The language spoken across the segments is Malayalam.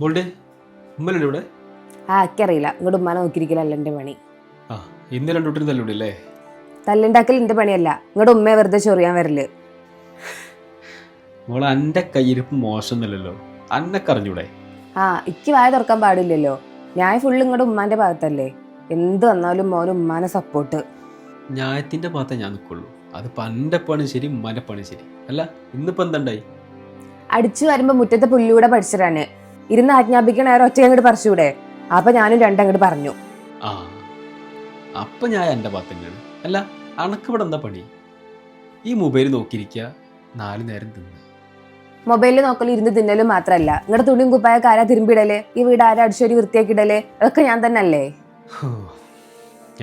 മോളുടെ ഉമ്മലുണ്ട് ഇവിടെ? ആ എനിക്കറിയില്ല. ഇങ്ങോട്ട് ഉമ്മാനെ നോക്കിയിരിക്കലല്ല എന്റെ പണി. ആ ഇന്ന് രണ്ടു തല്ലുണ്ട് അല്ലേ? തല്ലുണ്ടാക്കൽ എന്റെ പണിയല്ല. ഇങ്ങോട്ട് ഉമ്മയെ വെറുതെ ചൊറിയാൻ വരൽ. മോളെ എന്റെ കയ്യിരിപ്പ് മോശമൊന്നുമല്ലല്ലോ. അന്നൊക്കെ അറിഞ്ഞൂടെ ആ ഇക്ക് വായ തുറക്കാൻ പാടില്ലല്ലോ. ഞാൻ ഫുള്ള് ഇങ്ങോട്ട് ഉമ്മാന്റെ ഭാഗത്തല്ലേ. എന്ത് വന്നാലും മോന് ഉമ്മാനെ സപ്പോർട്ട് ന്യായത്തിന്റെ ഭാഗത്തേ ഞാൻ നിൽക്കുള്ളൂ അത് പന്റെ പണി ശരി ഉമ്മാന്റെ പണി ശരി. അല്ല ഇന്നിപ്പോൾ എന്തുണ്ടായി അടിച്ചു വരുമ്പോ മുറ്റത്തെ പുല്ലൂടെ പഠിച്ചിട്ടാണ് ഇരുന്ന് ആജ്ഞാപിക്കണ ആരോ ഒറ്റ അങ്ങോട്ട് പറിച്ചൂടെ? അപ്പൊ ഞാനും രണ്ടങ്ങോട്ട് പറഞ്ഞു. ആ അപ്പൊ ഞാൻ എന്റെ ഭാഗത്ത് തന്നെയാണ് അല്ല അണക്കിവിടെ എന്താ പണി? ഈ മൊബൈൽ നോക്കിയിരിക്കുക നാല് നേരം തിന്ന്. മൊബൈലിൽ നോക്കലും ഇരുന്ന് തിന്നലും മാത്രല്ല. നിങ്ങളുടെ തുണിയും കുപ്പായൊക്കെ ആരാ തിരുമ്പിടൽ? ഈ വീട് ആരാ അടിച്ചൊരു വൃത്തിയാക്കിയിടൽ? അതൊക്കെ ഞാൻ തന്നെ അല്ലേ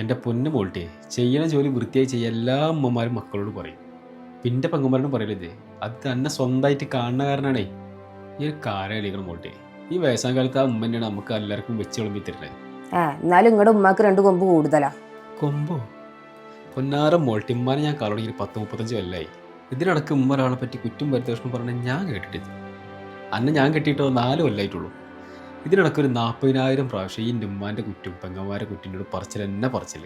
എന്റെ എന്റെ പൊന്നു മോൾട്ടേ ചെയ്യണ ജോലി വൃത്തിയായി ചെയ്യാൻ എല്ലാ അമ്മമാരും മക്കളോട് പറയും. പിന്നെ പങ്കുമാരോട് പറയലേ അത് തന്നെ സ്വന്തമായിട്ട് കാണുന്ന കാരണമാണേ ഈ ഒരു കാര്യം മോൾട്ടേ. ഈ വയസ്സാം കാലത്ത് ആ ഉമ്മ തന്നെയാണ് നമുക്ക് എല്ലാവർക്കും വെച്ച് വിളമ്പി തരുന്നത് ആ എന്നാലും ഇങ്ങടെ ഉമ്മക്ക് രണ്ട് കൊമ്പ് കൂടുതലാ. കൊമ്പോ? പൊന്നാറ മോൾട്ടി ഉമ്മാനെ ഞാൻ കാലോടങ്ങി പത്ത് മുപ്പത്തഞ്ച് കൊല്ലായി. ഇതിനിടക്ക് ഉമ്മ ഒരാളെ പറ്റി കുറ്റും പരിതോഷണം പറഞ്ഞ ഞാൻ കേട്ടിട്ടില്ല. അന്ന് ഞാൻ കെട്ടിയിട്ടോ നാല് കൊല്ലായിട്ടുള്ളൂ. ഇതിനിടക്ക് ഒരു നാൽപ്പതിനായിരം പ്രാവശ്യം ഈ ഉമ്മാന്റെ കുറ്റും പെങ്ങന്മാരെ കുറ്റിനോട് പറച്ചിൽ എന്നെ പറച്ചിൽ.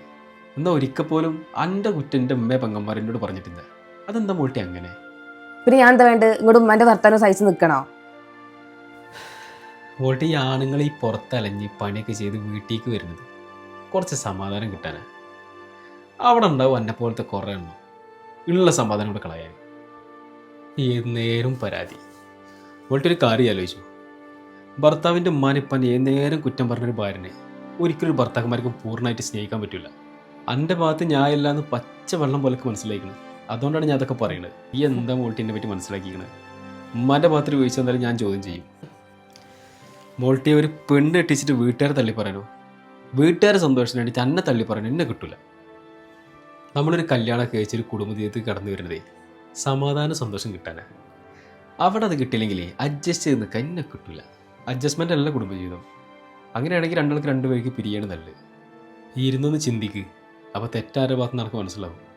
എന്നാൽ ഒരിക്കൽ പോലും എന്റെ കുറ്റം എന്റെ ഉമ്മയെ പെങ്ങന്മാരെന്നോട് പറഞ്ഞിട്ടില്ല. അതെന്താ മോൾട്ടി അങ്ങനെ? പിന്നെ ഞാൻ എന്താ വേണ്ടത്? ഇങ്ങോട്ട് ഉമ്മാന്റെ വർത്താനം സഹിച്ച് നിൽക്കണോ മോൾട്ടി ഈ ആണുങ്ങൾ ഈ പുറത്തലഞ്ഞ് പണിയൊക്കെ ചെയ്ത് വീട്ടിലേക്ക് വരുന്നത്. കുറച്ച് സമാധാനം കിട്ടാനാണ് അവിടെ ഉണ്ടാവും എന്നെ പോലത്തെ കുറേ എണ്ണം. ഉള്ള സമാധാനം കൂടെ കളയാൻ. ഏത് നേരം പരാതി. വോൾട്ടൊരു കാര്യം ആലോചിച്ചു. ഭർത്താവിന്റെ ഉമ്മാനിപ്പൻ ഏത് നേരം കുറ്റം പറഞ്ഞൊരു ഭാര്യനെ ഒരിക്കലും ഭർത്താക്കന്മാർക്കും പൂർണമായിട്ട് സ്നേഹിക്കാൻ പറ്റില്ല. എന്റെ ഭാഗത്ത് ഞാൻ എന്ന് പച്ച വെള്ളം പോലൊക്കെ മനസ്സിലാക്കുന്നത് അതുകൊണ്ടാണ് ഞാൻ അതൊക്കെ പറയുന്നത് ഈ എന്താ വോൾട്ടിനെ പറ്റി മനസ്സിലാക്കിയിരിക്കുന്നത് ഉമ്മാന്റെ ഭാഗത്തിൽ വീഴ്ച എന്തായാലും ഞാൻ ചോദ്യം ചെയ്യും. മോൾട്ടിയെ ഒരു പെണ്ണ് എട്ടിച്ചിട്ട് വീട്ടുകാരെ തള്ളി പറയാനോ വീട്ടുകാരെ സന്തോഷത്തിന് വേണ്ടി തന്നെ തള്ളി പറയാനോ എന്നെ കിട്ടില്ല നമ്മളൊരു കല്യാണം കഴിച്ച് ഒരു കുടുംബജീവിതത്തിൽ കടന്നു വരുന്നതേ സമാധാന സന്തോഷം കിട്ടാനാ. അവിടെ അത് കിട്ടിയില്ലെങ്കിൽ അഡ്ജസ്റ്റ് ചെയ്ത് നിൽക്കാൻ എന്നെ കിട്ടില്ല അഡ്ജസ്റ്റ്മെന്റ് അല്ല കുടുംബജീവിതം. അങ്ങനെയാണെങ്കിൽ രണ്ടാൾക്ക് രണ്ട് പേർക്ക് പിരിയാണ് നല്ലത്. ഇരുന്നൊന്ന് ചിന്തിക്ക്. അപ്പോൾ തെറ്റാരുടെ ഭാഗത്ത് നടക്ക് മനസ്സിലാവും.